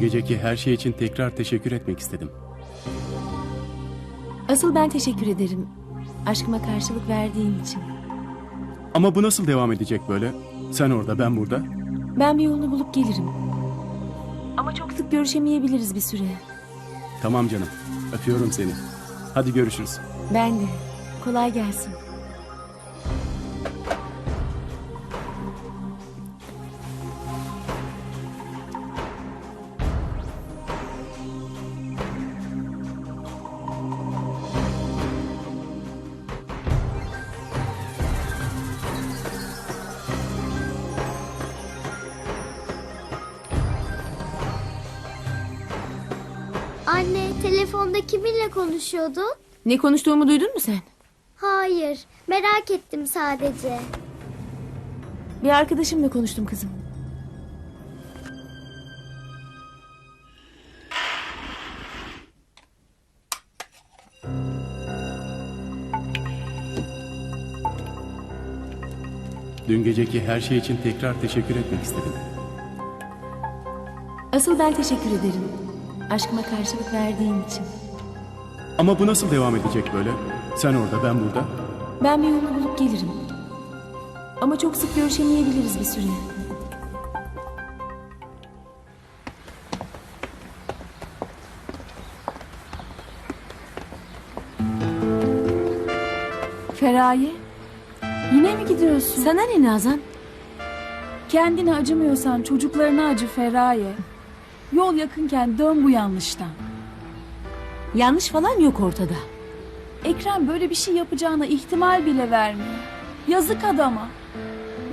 Geceki her şey için tekrar teşekkür etmek istedim. Asıl ben teşekkür ederim. Aşkıma karşılık verdiğin için. Ama bu nasıl devam edecek böyle? Sen orada, ben burada. Ben bir yolunu bulup gelirim. Ama çok sık görüşemeyebiliriz bir süre. Tamam canım. Öpüyorum seni. Hadi görüşürüz. Ben de. Kolay gelsin. Anne, telefonda kiminle konuşuyordun? Ne konuştuğumu duydun mu sen? Hayır, merak ettim sadece. Bir arkadaşımla konuştum kızım. Dün geceki her şey için tekrar teşekkür etmek istedim. Asıl ben teşekkür ederim. Aşkıma karşılık verdiğin için. Ama bu nasıl devam edecek böyle? Sen orada, ben burada. Ben bir yolunu bulup gelirim. Ama çok sık görüşemeyebiliriz bir süre. Feraye, yine mi gidiyorsun? Sana ne Nazan? Kendine acımıyorsan çocuklarına acı Feraye. Yol yakınken dön bu yanlıştan. Yanlış falan yok ortada. Ekrem böyle bir şey yapacağına ihtimal bile vermiyor. Yazık adama.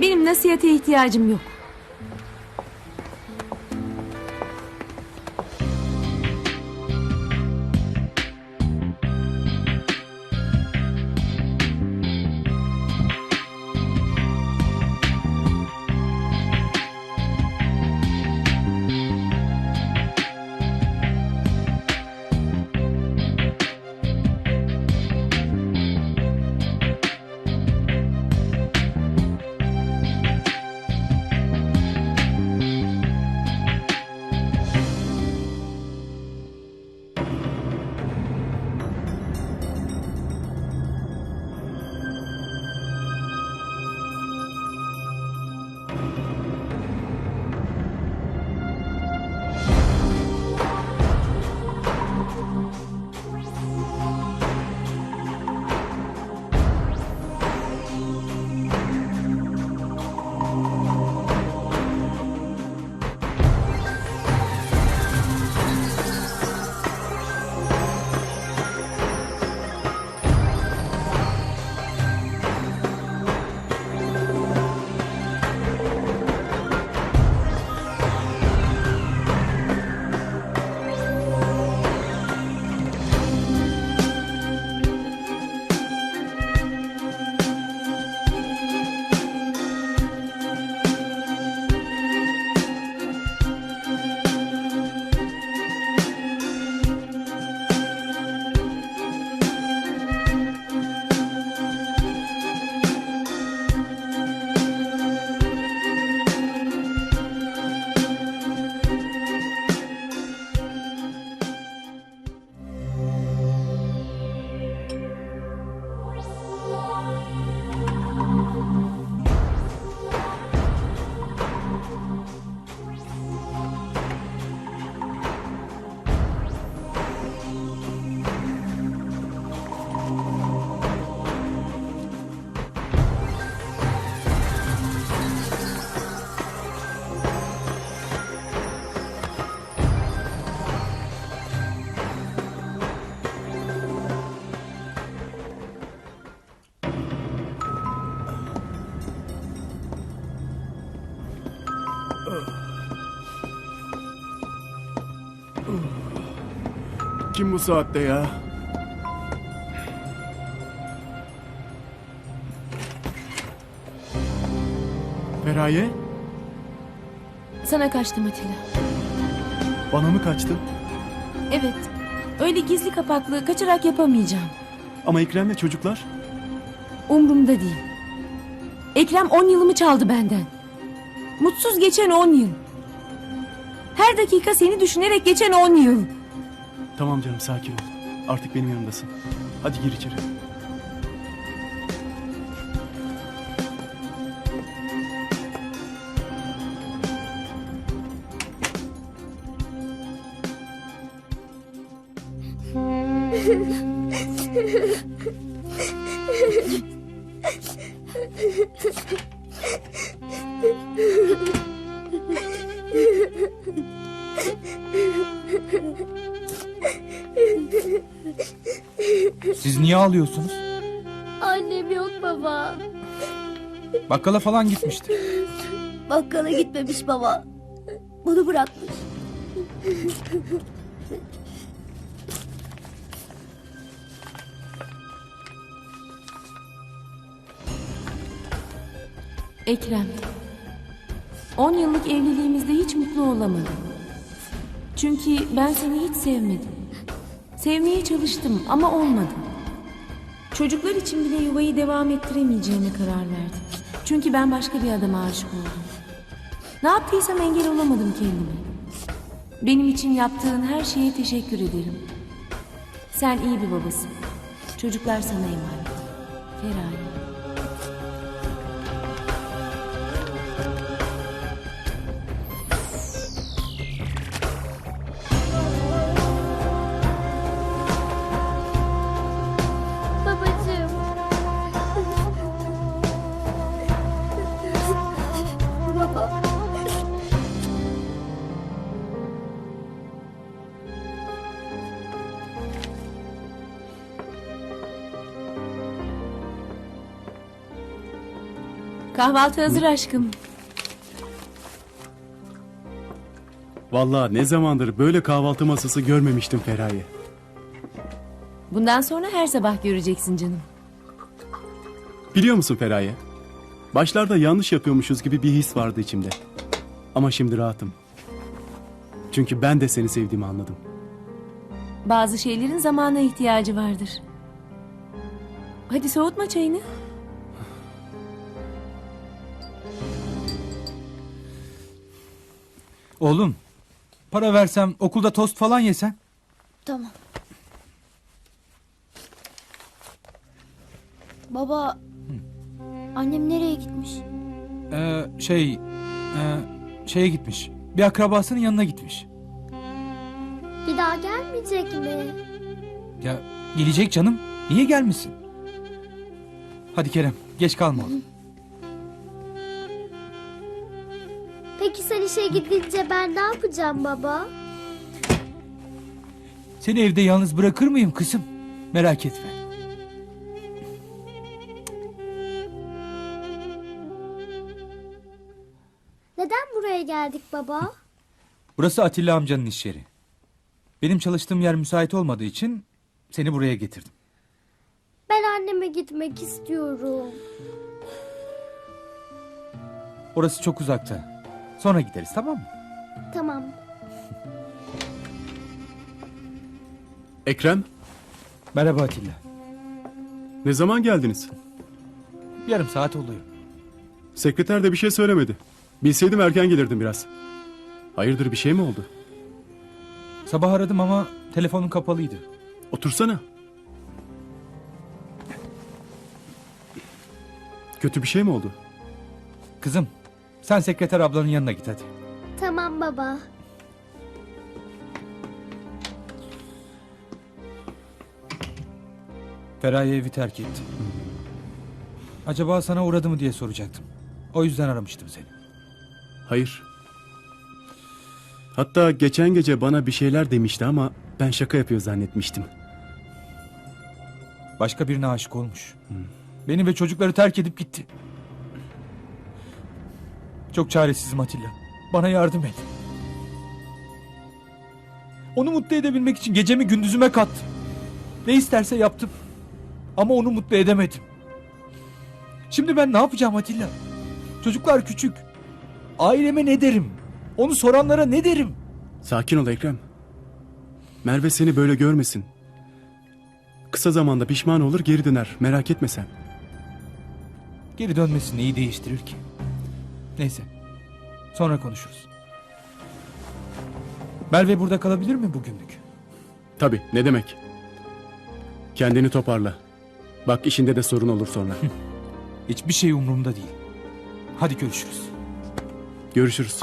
Benim nasihate ihtiyacım yok. Kim bu saatte ya? Feraye, Sana kaçtım Atilla. bana mı kaçtın? Evet. Öyle gizli kapaklı kaçarak yapamayacağım. Ama Ekrem'le çocuklar. Umrumda değil. Ekrem on yılımı çaldı benden. Mutsuz geçen on yıl. Her dakika seni düşünerek geçen 10 yıl. Tamam canım sakin ol. Artık benim yanımdasın. Hadi gir içeri. Bakkala falan gitmişti. Bakkala gitmemiş baba. Bunu bırakmış. Ekrem. 10 yıllık evliliğimizde hiç mutlu olamadım. Çünkü ben seni hiç sevmedim. Sevmeye çalıştım ama olmadı. Çocuklar için bile yuvayı devam ettiremeyeceğime karar verdim. Çünkü ben başka bir adama aşık oldum. Ne yaptıysam engel olamadım kendime. Benim için yaptığın her şeye teşekkür ederim. Sen iyi bir babasın. Çocuklar sana emanet. Feraye. Kahvaltı hazır aşkım. Vallahi ne zamandır böyle kahvaltı masası görmemiştim Feraye. Bundan sonra her sabah göreceksin canım. Biliyor musun Feraye? Başlarda yanlış yapıyormuşuz gibi bir his vardı içimde. Ama şimdi rahatım. Çünkü ben de seni sevdiğimi anladım. Bazı şeylerin zamana ihtiyacı vardır. Hadi soğutma çayını. Oğlum, para versem okulda tost falan yesen. Tamam. Baba. Annem nereye gitmiş? Ee, şey, e, şeye gitmiş. Bir akrabasının yanına gitmiş. Bir daha gelmeyecek mi? Ya gelecek canım. Niye gelmesin? Hadi Kerem, geç kalma oğlum. Peki sen işe gidince ben ne yapacağım baba? Seni evde yalnız bırakır mıyım kızım? Merak etme. Neden buraya geldik baba? Burası Atilla amcanın iş yeri. Benim çalıştığım yer müsait olmadığı için seni buraya getirdim. Ben anneme gitmek istiyorum. Orası çok uzakta. Sonra gideriz tamam mı? Tamam. Ekrem, Merhaba Atilla. ne zaman geldiniz? Yarım saat oluyor. Sekreter de bir şey söylemedi. Bilseydim erken gelirdim biraz. Hayırdır bir şey mi oldu? Sabah aradım ama telefonun kapalıydı. Otursana. Kötü bir şey mi oldu? Kızım, sen sekreter ablanın yanına git hadi. Tamam baba. Feraye evi terk etti. Acaba sana uğradı mı diye soracaktım. O yüzden aramıştım seni. Hayır. Hatta geçen gece bana bir şeyler demişti ama ben şaka yapıyor zannetmiştim. Başka birine aşık olmuş. Beni ve çocukları terk edip gitti. Çok çaresizim Atilla. Bana yardım et. Onu mutlu edebilmek için gecemi gündüzüme kattım. Ne isterse yaptım. Ama onu mutlu edemedim. Şimdi ben ne yapacağım Atilla? Çocuklar küçük. Aileme ne derim? Onu soranlara ne derim? Sakin ol Ekrem. Merve seni böyle görmesin. Kısa zamanda pişman olur geri döner. Merak etme sen. Geri dönmesi neyi değiştirir ki? Neyse. Sonra konuşuruz. Belve burada kalabilir mi bugünlük? Tabii ne demek. Kendini toparla. Bak işinde de sorun olur sonra. Hiçbir şey umurumda değil. Hadi görüşürüz. Görüşürüz.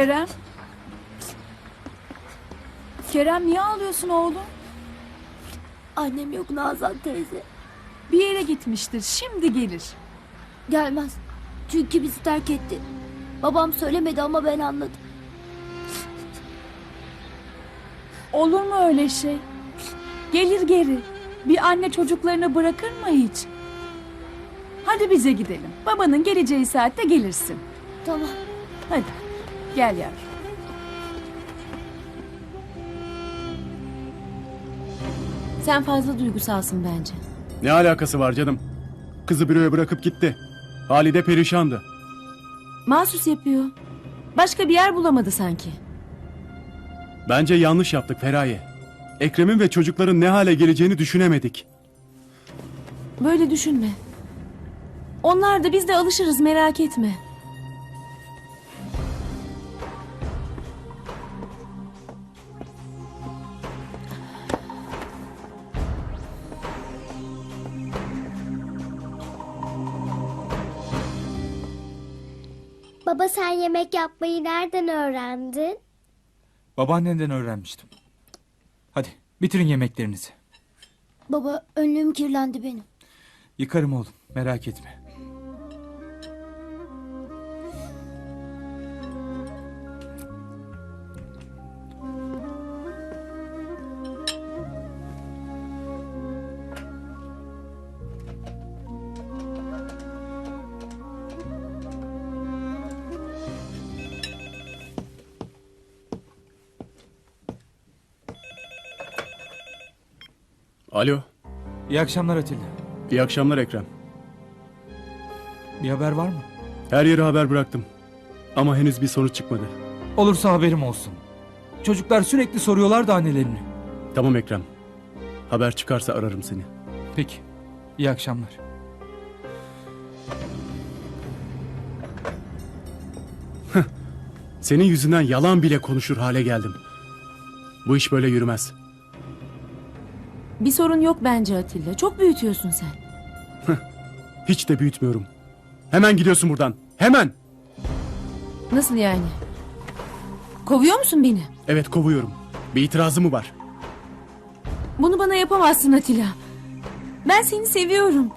Kerem. Kerem niye ağlıyorsun oğlum? Annem yok Nazan teyze. Bir yere gitmiştir. Şimdi gelir. Gelmez. Çünkü bizi terk etti. Babam söylemedi ama ben anladım. Olur mu öyle şey? Gelir geri. Bir anne çocuklarını bırakır mı hiç? Hadi bize gidelim. Babanın geleceği saatte gelirsin. Tamam. Hadi. Gel yavrum. Sen fazla duygusalsın bence. Ne alakası var canım? Kızı büroya bırakıp gitti. Halide perişandı. Mahsus yapıyor. Başka bir yer bulamadı sanki. Bence yanlış yaptık Feraye. Ekrem'in ve çocukların ne hale geleceğini düşünemedik. Böyle düşünme. Onlar da biz de alışırız merak etme. Baba sen yemek yapmayı nereden öğrendin? Babaannenden öğrenmiştim. Hadi bitirin yemeklerinizi. Baba önlüğüm kirlendi benim. Yıkarım oğlum merak etme. Alo. İyi akşamlar Atilla. İyi akşamlar Ekrem. Bir haber var mı? Her yere haber bıraktım. Ama henüz bir sonuç çıkmadı. Olursa haberim olsun. Çocuklar sürekli soruyorlar da annelerini. Tamam Ekrem. Haber çıkarsa ararım seni. Peki. İyi akşamlar. Senin yüzünden yalan bile konuşur hale geldim. Bu iş böyle yürümez. Bir sorun yok bence Atilla. Çok büyütüyorsun sen. Hiç de büyütmüyorum. Hemen gidiyorsun buradan. Hemen. Nasıl yani? Kovuyor musun beni? Evet kovuyorum. Bir itirazı mı var? Bunu bana yapamazsın Atilla. Ben seni seviyorum.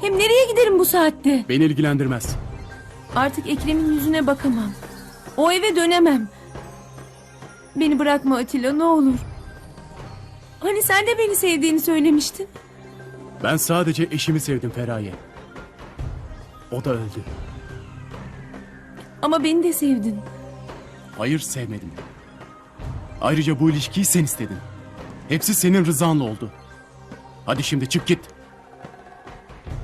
Hem nereye giderim bu saatte? Beni ilgilendirmez. Artık Ekrem'in yüzüne bakamam. O eve dönemem. Beni bırakma Atilla ne olur. Hani sen de beni sevdiğini söylemiştin. Ben sadece eşimi sevdim Feraye. O da öldü. Ama beni de sevdin. Hayır sevmedim. Ayrıca bu ilişkiyi sen istedin. Hepsi senin rızanla oldu. Hadi şimdi çık git.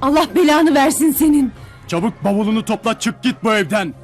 Allah belanı versin senin. Çabuk bavulunu topla çık git bu evden.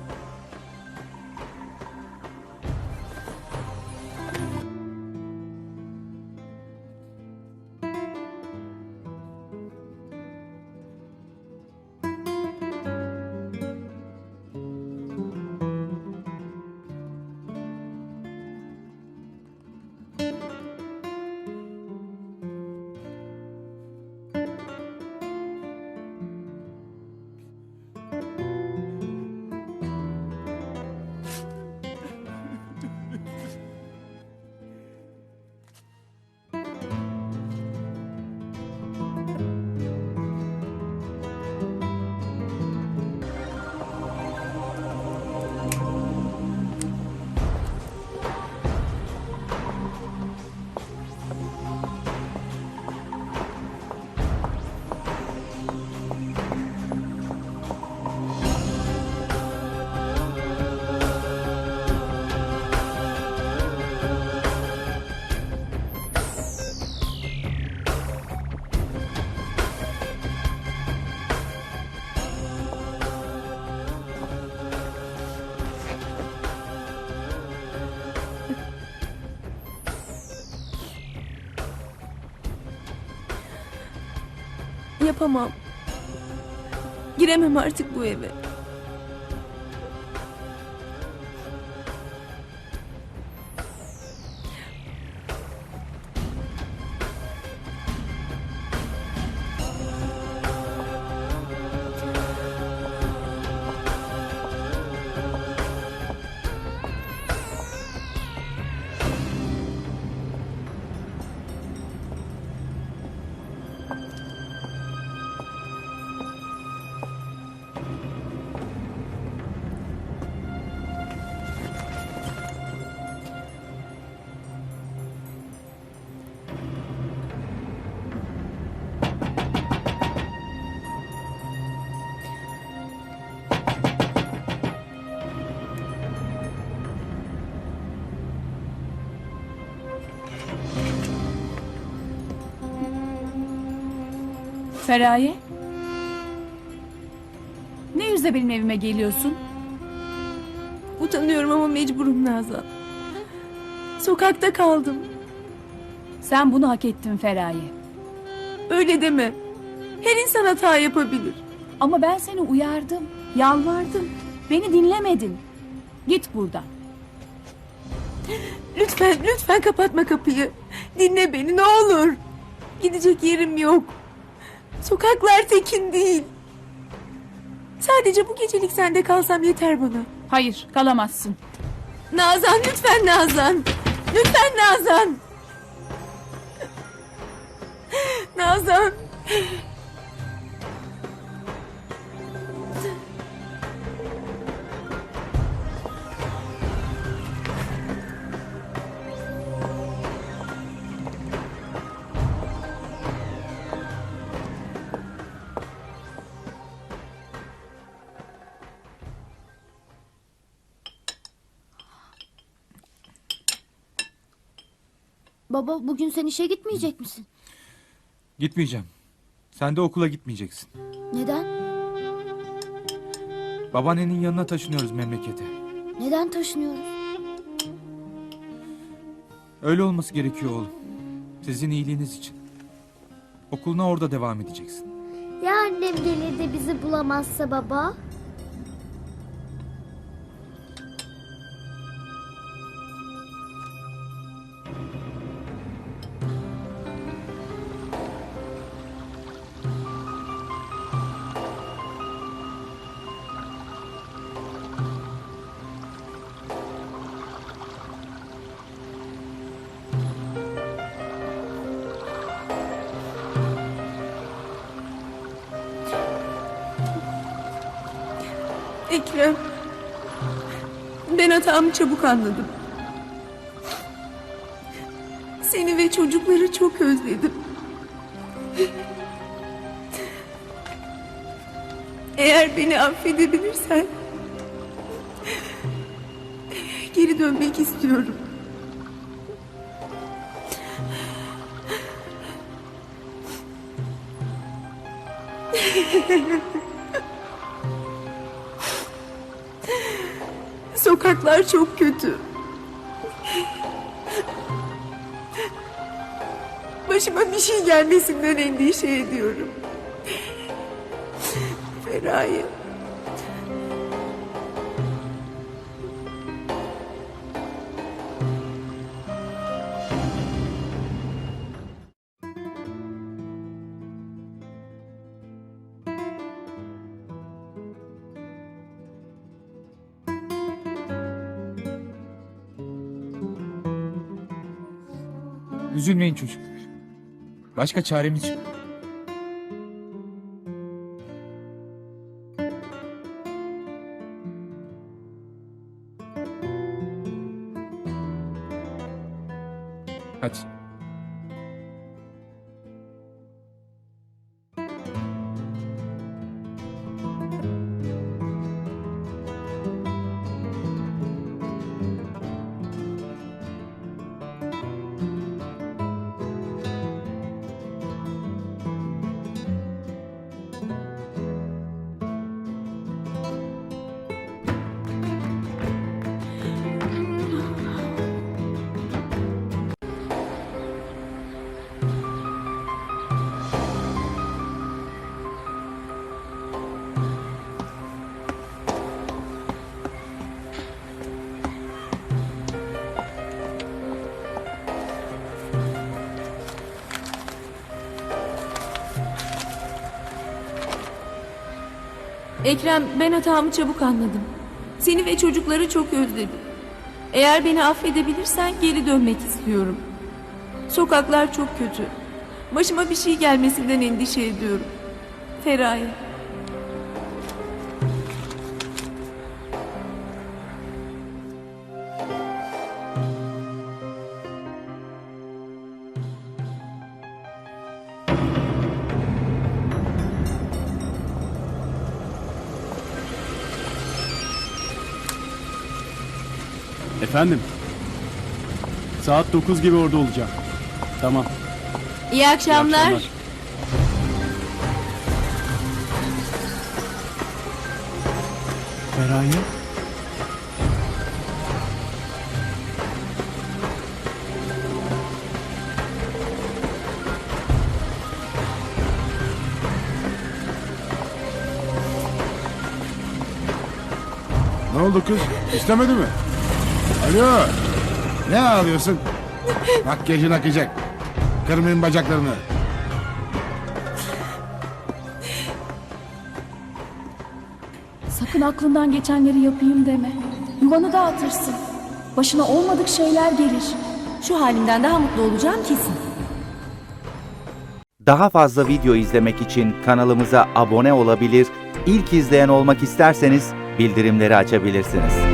Yapamam. Giremem artık bu eve. Feraye? Ne yüzle benim evime geliyorsun? Utanıyorum ama mecburum Nazan. Sokakta kaldım. Sen bunu hak ettin Feraye. Öyle deme. Her insan hata yapabilir. Ama ben seni uyardım, yalvardım. Beni dinlemedin. Git buradan. Lütfen, lütfen kapatma kapıyı. Dinle beni ne olur. Gidecek yerim yok. Sokaklar tekin değil. Sadece bu gecelik sende kalsam yeter bana. Hayır, kalamazsın. Nazan lütfen Nazan. Lütfen Nazan. Nazan. Baba bugün sen işe gitmeyecek misin? Gitmeyeceğim. Sen de okula gitmeyeceksin. Neden? Babaannenin yanına taşınıyoruz memlekete. Neden taşınıyoruz? Öyle olması gerekiyor oğlum. Sizin iyiliğiniz için. Okuluna orada devam edeceksin. Ya annem gelir de bizi bulamazsa baba? Ekrem. Ben hatamı çabuk anladım. Seni ve çocukları çok özledim. Eğer beni affedebilirsen geri dönmek istiyorum. Sokaklar çok kötü. Başıma bir şey gelmesinden endişe ediyorum. Feraye. Üzülmeyin çocuk. Başka çaremiz yok. Ekrem ben hatamı çabuk anladım. Seni ve çocukları çok özledim. Eğer beni affedebilirsen geri dönmek istiyorum. Sokaklar çok kötü. Başıma bir şey gelmesinden endişe ediyorum. Feraye. Efendim? Saat 9 gibi orada olacağım. Tamam. İyi iyi akşamlar. akşamlar. Feraye? Ne oldu kız? İstemedi mi? Alo. Ne ağlıyorsun? Makyajın akacak. Kırmayın bacaklarını. Sakın aklından geçenleri yapayım deme. Yuvanı dağıtırsın. Başına olmadık şeyler gelir. Şu halimden daha mutlu olacağım kesin. Daha fazla video izlemek için kanalımıza abone olabilir, ilk izleyen olmak isterseniz bildirimleri açabilirsiniz.